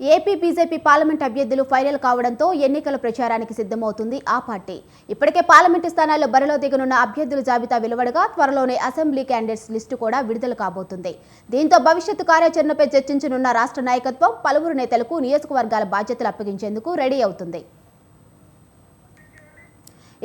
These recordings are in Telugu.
ఏపీ బీజేపీ పార్లమెంట్ అభ్యర్థులు ఫైనల్ కావడంతో ఎన్నికల ప్రచారానికి సిద్ధమవుతుంది ఆ పార్టీ. ఇప్పటికే పార్లమెంటు స్థానాల్లో బరిలో దిగనున్న అభ్యర్థుల జాబితా వెలువడగా త్వరలోనే అసెంబ్లీ క్యాండిడేట్స్ లిస్టు కూడా విడుదల కాబోతుంది. దీంతో భవిష్యత్తు కార్యాచరణపై చర్చించనున్న రాష్ట్ర నాయకత్వం పలువురు నేతలకు నియోజకవర్గాల బాధ్యతలు అప్పగించేందుకు రెడీ అవుతుంది.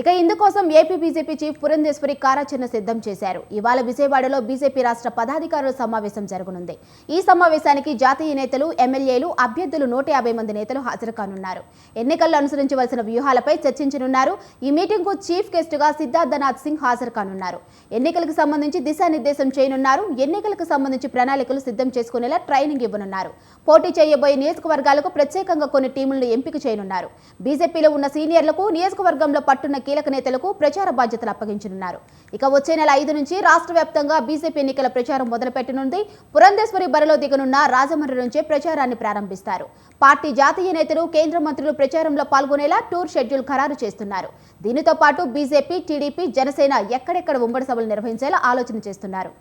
ఇక ఇందుకోసం ఏపీ బీజేపీ చీఫ్ పురంధేశ్వరి కార్యాచరణ సిద్ధం చేశారు. ఇవాళ విజయవాడలో బీజేపీ రాష్ట్ర పదాధికారుల సమావేశం జరగనుంది. ఈ సమావేశానికి జాతీయ నేతలు ఎమ్మెల్యేలు అభ్యర్థులు నూట యాభై మంది నేతలు హాజరు కానున్నారు. ఎన్నికల్లో అనుసరించవలసిన వ్యూహాలపై చర్చించనున్నారు. ఈ మీటింగ్కు చీఫ్ గెస్ట్గా సిద్ధార్థనాథ్ సింగ్ హాజరు కానున్నారు. ఎన్నికలకు సంబంధించి దిశానిర్దేశం చేయనున్నారు. ఎన్నికలకు సంబంధించి ప్రణాళికలు సిద్ధం చేసుకునేలా ట్రైనింగ్ ఇవ్వనున్నారు. పోటీ చేయబోయే నియోజకవర్గాలకు ప్రత్యేకంగా కొన్ని టీములను ఎంపిక చేయనున్నారు. బీజేపీలో ఉన్న సీనియర్లకు నియోజకవర్గంలో పట్టున్న కీలక నేతలకు ప్రచార బాధ్యతలు అప్పగించనున్నారు. ఇక వచ్చే నెల ఐదు నుంచి రాష్ట్ర వ్యాప్తంగా బీజేపీ ఎన్నికల ప్రచారం మొదలుపెట్టనుంది. పురంధేశ్వరి బరిలో దిగనున్న రాజమండ్రి నుంచే ప్రచారాన్ని ప్రారంభిస్తారు. పార్టీ జాతీయ నేతలు కేంద్ర మంత్రులు ప్రచారంలో పాల్గొనేలా టూర్ షెడ్యూల్ ఖరారు చేస్తున్నారు. దీనితో పాటు బీజేపీ టీడీపీ జనసేన ఎక్కడెక్కడ ఉమ్మడి సభలు నిర్వహించేలా ఆలోచన చేస్తున్నారు.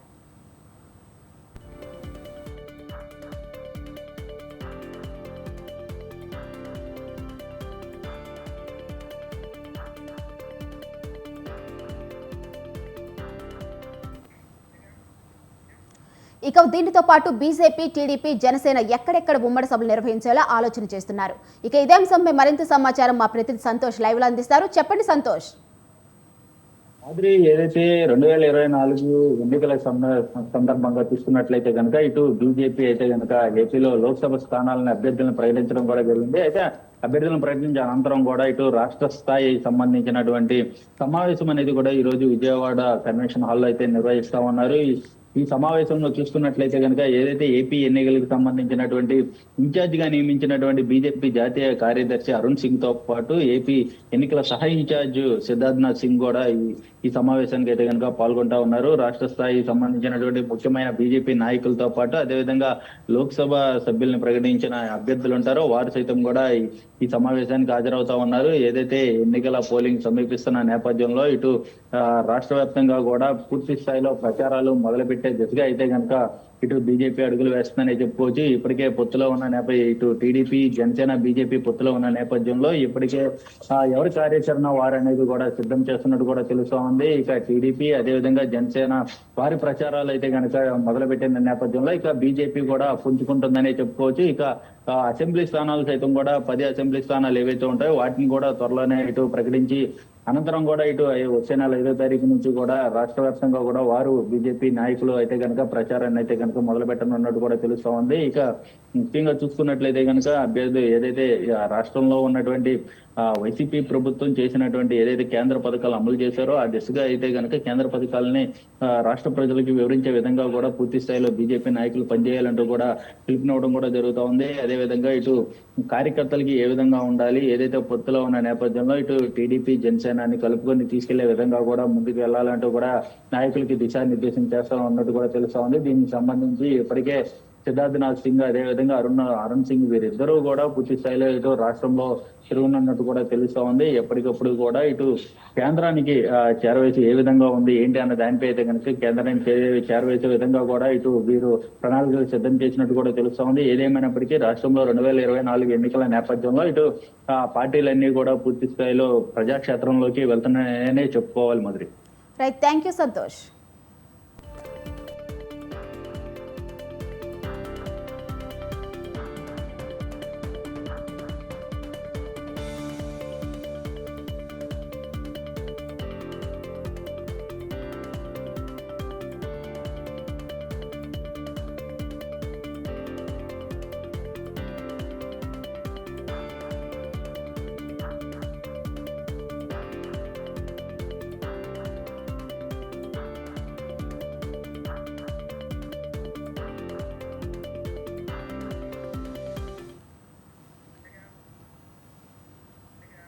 ఇక దీనితో పాటు బీజేపీ టీడీపీ జనసేన ఎక్కడెక్కడ ఉమ్మడి సభలు నిర్వహించేలా ఆలోచన చేస్తున్నారు. ఇక ఇదే అంశంపై మరింత సమాచారం మా ప్రతినిధి సంతోష్ లైవ్లో అందిస్తారు. చెప్పండి సంతోష్. మాదిరి ఏదైతే రెండు వేల ఇరవై నాలుగు ఎన్నికల సందర్భంగా చూస్తున్నట్లయితే కనుక ఇటు బీజేపీ అయితే కనుక ఏపీలో లోక్సభ స్థానాలను అభ్యర్థులను ప్రకటించడం కూడా జరిగింది. అయితే అభ్యర్థులను ప్రకటించిన అనంతరం కూడా ఇటు రాష్ట్ర స్థాయి సంబంధించినటువంటి సమావేశం అనేది కూడా ఈ రోజు విజయవాడ కన్వెన్షన్ హాల్లో అయితే నిర్వహిస్తా ఉన్నారు. ఈ- ఈ సమావేశంలో చూస్తున్నట్లయితే కనుక ఏదైతే ఏపీ ఎన్నికలకు సంబంధించినటువంటి ఇన్ఛార్జ్గా నియమించినటువంటి బీజేపీ జాతీయ కార్యదర్శి అరుణ్ సింగ్తో పాటు ఏపీ ఎన్నికల సహ ఇన్ఛార్జ్ సిద్ధార్థనాథ్ సింగ్ కూడా ఈ ఈ సమావేశానికి అయితే కనుక పాల్గొంటా ఉన్నారు. రాష్ట్ర స్థాయి సంబంధించినటువంటి ముఖ్యమైన బీజేపీ నాయకులతో పాటు అదేవిధంగా లోక్సభ సభ్యుల్ని ప్రకటించిన అభ్యర్థులు ఉంటారో. వారు సైతం కూడా ఈ- సమావేశానికి హాజరవుతా ఉన్నారు. ఏదైతే ఎన్నికల పోలింగ్ సమీపిస్తున్న నేపథ్యంలో ఇటు రాష్ట్ర వ్యాప్తంగా కూడా పూర్తి స్థాయిలో ప్రచారాలు మొదలుపెట్టి దిశగా అయితే కనుక ఇటు బీజేపీ అడుగులు వేస్తుందని చెప్పుకోవచ్చు. ఇప్పటికే పొత్తులో ఉన్న నేపథ్యం ఇటు టీడీపీ జనసేన బీజేపీ పొత్తులో ఉన్న నేపథ్యంలో ఇప్పటికే ఎవరి కార్యాచరణ వారు అనేది కూడా సిద్ధం చేస్తున్నట్టు కూడా తెలుస్తా ఉంది. ఇక టీడీపీ అదేవిధంగా జనసేన వారి ప్రచారాలు అయితే కనుక మొదలుపెట్టిన నేపథ్యంలో ఇక బీజేపీ కూడా పుంజుకుంటుందనే చెప్పుకోవచ్చు. ఇక అసెంబ్లీ స్థానాలు సైతం కూడా పది అసెంబ్లీ స్థానాలు ఏవైతే ఉంటాయో వాటిని కూడా త్వరలోనే ఇటు ప్రకటించి అనంతరం కూడా ఇటు వచ్చే నెల ఐదో తారీఖు నుంచి కూడా రాష్ట్ర వ్యాప్తంగా కూడా వారు బీజేపీ నాయకులు అయితే కనుక ప్రచారాన్ని అయితే కనుక మొదలు పెట్టనున్నట్టు కూడా తెలుస్తా ఉంది. ఇక ముఖ్యంగా చూసుకున్నట్లయితే కనుక అభ్యర్థి ఏదైతే రాష్ట్రంలో ఉన్నటువంటి వైసీపీ ప్రభుత్వం చేసినటువంటి ఏదైతే కేంద్ర పథకాలు అమలు చేశారో ఆ దిశగా అయితే కనుక కేంద్ర పథకాలని రాష్ట్ర ప్రజలకు వివరించే విధంగా కూడా పూర్తి స్థాయిలో బీజేపీ నాయకులు పనిచేయాలంటూ కూడా పిలుపునివ్వడం కూడా జరుగుతా ఉంది. అదే విధంగా ఇటు కార్యకర్తలకి ఏ విధంగా ఉండాలి ఏదైతే పొత్తులో ఉన్న నేపథ్యంలో ఇటు టీడీపీ జనసేనాన్ని కలుపుకొని తీసుకెళ్ళే విధంగా కూడా ముందుకు వెళ్ళాలంటూ కూడా నాయకులకి దిశానిర్దేశం చేస్తా ఉన్నట్టు కూడా తెలుస్తా ఉంది. దీనికి సంబంధించి ఇప్పటికే సిద్ధార్థనాథ్ సింగ్ అదే విధంగా అరుణ్ అరుణ్ సింగ్ వీరిద్దరూ కూడా పూర్తి స్థాయిలో ఇటు రాష్ట్రంలో తిరుగునున్నట్టు కూడా తెలుస్తా ఉంది. ఎప్పటికప్పుడు కూడా ఇటు కేంద్రానికి చేరవేసి ఏ విధంగా ఉంది ఏంటి అన్న దానిపై అయితే కనుక కేంద్రానికి చేరవేసే విధంగా కూడా ఇటు వీరు ప్రణాళికలు సిద్ధం చేసినట్టు కూడా తెలుస్తా ఉంది. ఏదేమైనప్పటికీ రాష్ట్రంలో రెండు వేల ఇరవై నాలుగు ఎన్నికల నేపథ్యంలో ఇటు పార్టీలన్నీ కూడా పూర్తి స్థాయిలో ప్రజాక్షేత్రంలోకి వెళ్తున్నాయనే చెప్పుకోవాలి Madhuri. Right thank you Santosh